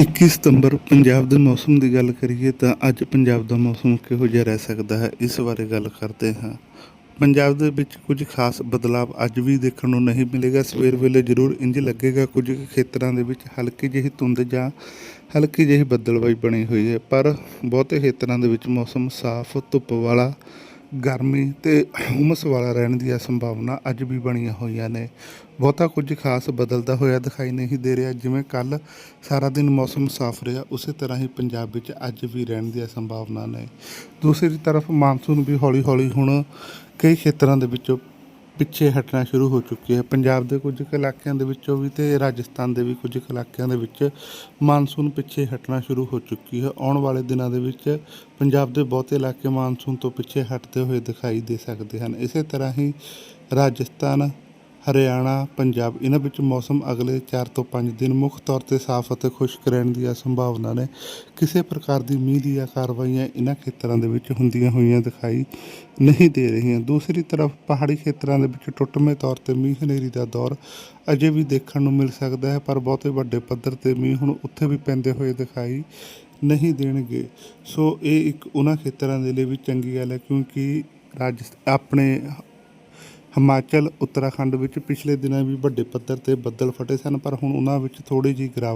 21 ਸਤੰਬਰ ਪੰਜਾਬ ਦੇ ਮੌਸਮ ਦੀ ਗੱਲ ਕਰੀਏ ਤਾਂ ਅੱਜ ਪੰਜਾਬ ਦਾ ਮੌਸਮ ਕਿਹੋ ਜਿਹਾ ਰਹਿ ਸਕਦਾ ਹੈ, ਇਸ ਬਾਰੇ ਗੱਲ ਕਰਦੇ ਹਾਂ। ਪੰਜਾਬ ਦੇ ਵਿੱਚ ਕੁਝ ਖਾਸ ਬਦਲਾਅ ਅੱਜ ਵੀ ਦੇਖਣ ਨੂੰ ਨਹੀਂ ਮਿਲੇਗਾ। ਸਵੇਰ ਵੇਲੇ ਜ਼ਰੂਰ ਇੰਜ ਲੱਗੇਗਾ ਕੁਝ ਖੇਤਰਾਂ ਦੇ ਵਿੱਚ ਹਲਕੀ ਜਿਹੀ ਧੁੰਦ ਜਾਂ ਹਲਕੀ ਜਿਹੀ ਬੱਦਲਬਾਈ ਬਣੀ ਹੋਈ ਹੈ, ਪਰ ਬਹੁਤੇ ਖੇਤਰਾਂ ਦੇ ਵਿੱਚ ਮੌਸਮ ਸਾਫ਼, ਧੁੱਪ ਵਾਲਾ ਗਰਮੀ ਤੇ ਹੁਮਸ ਵਾਲਾ ਰਹਿਣ ਦੀ ਸੰਭਾਵਨਾ ਅੱਜ ਵੀ ਬਣੀਆਂ ਹੋਈਆਂ ਨੇ। ਬਹੁਤਾ ਕੁਝ ਖਾਸ ਬਦਲਦਾ ਹੋਇਆ ਦਿਖਾਈ ਨਹੀਂ ਦੇ ਰਿਹਾ। ਜਿਵੇਂ ਕੱਲ ਸਾਰਾ ਦਿਨ ਮੌਸਮ ਸਾਫ਼ ਰਿਹਾ, ਉਸੇ ਤਰ੍ਹਾਂ ਹੀ ਪੰਜਾਬ ਵਿੱਚ ਅੱਜ ਵੀ ਰਹਿਣ ਦੀ ਸੰਭਾਵਨਾ ਨੇ। ਦੂਸਰੀ ਤਰਫ ਮਾਨਸੂਨ ਵੀ ਹੌਲੀ-ਹੌਲੀ ਹੁਣ ਕਈ ਖੇਤਰਾਂ ਦੇ ਵਿੱਚੋਂ ਪਿੱਛੇ ਹਟਣਾ ਸ਼ੁਰੂ ਹੋ ਚੁੱਕੀ ਹੈ। ਪੰਜਾਬ ਦੇ ਕੁਝ ਕੁ ਇਲਾਕਿਆਂ ਦੇ ਵਿੱਚੋਂ ਵੀ ਤੇ ਰਾਜਸਥਾਨ ਦੇ ਵੀ ਕੁਝ ਕੁ ਇਲਾਕਿਆਂ ਦੇ ਵਿੱਚ ਮਾਨਸੂਨ ਪਿੱਛੇ ਹਟਣਾ ਸ਼ੁਰੂ ਹੋ ਚੁੱਕੀ ਹੈ। ਆਉਣ ਵਾਲੇ ਦਿਨਾਂ ਦੇ ਵਿੱਚ ਪੰਜਾਬ ਦੇ ਬਹੁਤੇ ਇਲਾਕੇ ਮਾਨਸੂਨ ਤੋਂ ਪਿੱਛੇ ਹਟਦੇ ਹੋਏ ਦਿਖਾਈ ਦੇ ਸਕਦੇ ਹਨ। ਇਸੇ ਤਰ੍ਹਾਂ ਹੀ ਰਾਜਸਥਾਨ ਹਰਿਆਣਾ, ਪੰਜਾਬ, ਇਹਨਾਂ ਵਿੱਚ ਮੌਸਮ ਅਗਲੇ 4 ਤੋਂ 5 ਦਿਨ ਮੁੱਖ ਤੌਰ ਤੇ ਸਾਫ਼ ਅਤੇ ਖੁਸ਼ਕ ਰਹਿਣ ਦੀਆਂ ਸੰਭਾਵਨਾ ਨੇ। ਕਿਸੇ ਪ੍ਰਕਾਰ ਦੀ ਮੀਂਹ ਦੀਆਂ ਕਾਰਵਾਈਆਂ ਇਹਨਾਂ ਖੇਤਰਾਂ ਦੇ ਵਿੱਚ ਹੁੰਦੀਆਂ ਹੋਈਆਂ ਦਿਖਾਈ ਨਹੀਂ ਦੇ ਰਹੀਆਂ। ਦੂਸਰੀ ਤਰਫ, ਪਹਾੜੀ ਖੇਤਰਾਂ ਦੇ ਵਿੱਚ ਟੁੱਟਵੇਂ ਤੌਰ ਤੇ ਮੀਂਹ ਹਨੇਰੀ ਦਾ ਦੌਰ ਅਜੇ ਵੀ ਦੇਖਣ ਨੂੰ ਮਿਲ ਸਕਦਾ ਹੈ, ਪਰ ਬਹੁਤੇ ਵੱਡੇ ਪੱਧਰ ਤੇ ਮੀਂਹ ਹੁਣ ਉੱਥੇ ਵੀ ਪੈਂਦੇ ਹੋਏ ਦਿਖਾਈ ਨਹੀਂ ਦੇਣਗੇ। ਸੋ ਇਹ ਇੱਕ ਉਹਨਾਂ ਖੇਤਰਾਂ ਦੇ ਲਈ ਵੀ ਚੰਗੀ ਗੱਲ ਹੈ, ਕਿਉਂਕਿ ਰਾਜ ਆਪਣੇ ਹਿਮਾਚਲ, ਉੱਤਰਾਖੰਡ ਵਿੱਚ ਪਿਛਲੇ ਦਿਨਾਂ ਵੀ ਵੱਡੇ ਪੱਧਰ ਤੇ ਬੱਦਲ ਫਟੇ ਸਨ, ਪਰ ਹੁਣ ਉਹਨਾਂ ਵਿੱਚ ਥੋੜ੍ਹੀ ਜਿਹੀ ਗਿਰਾਵਟ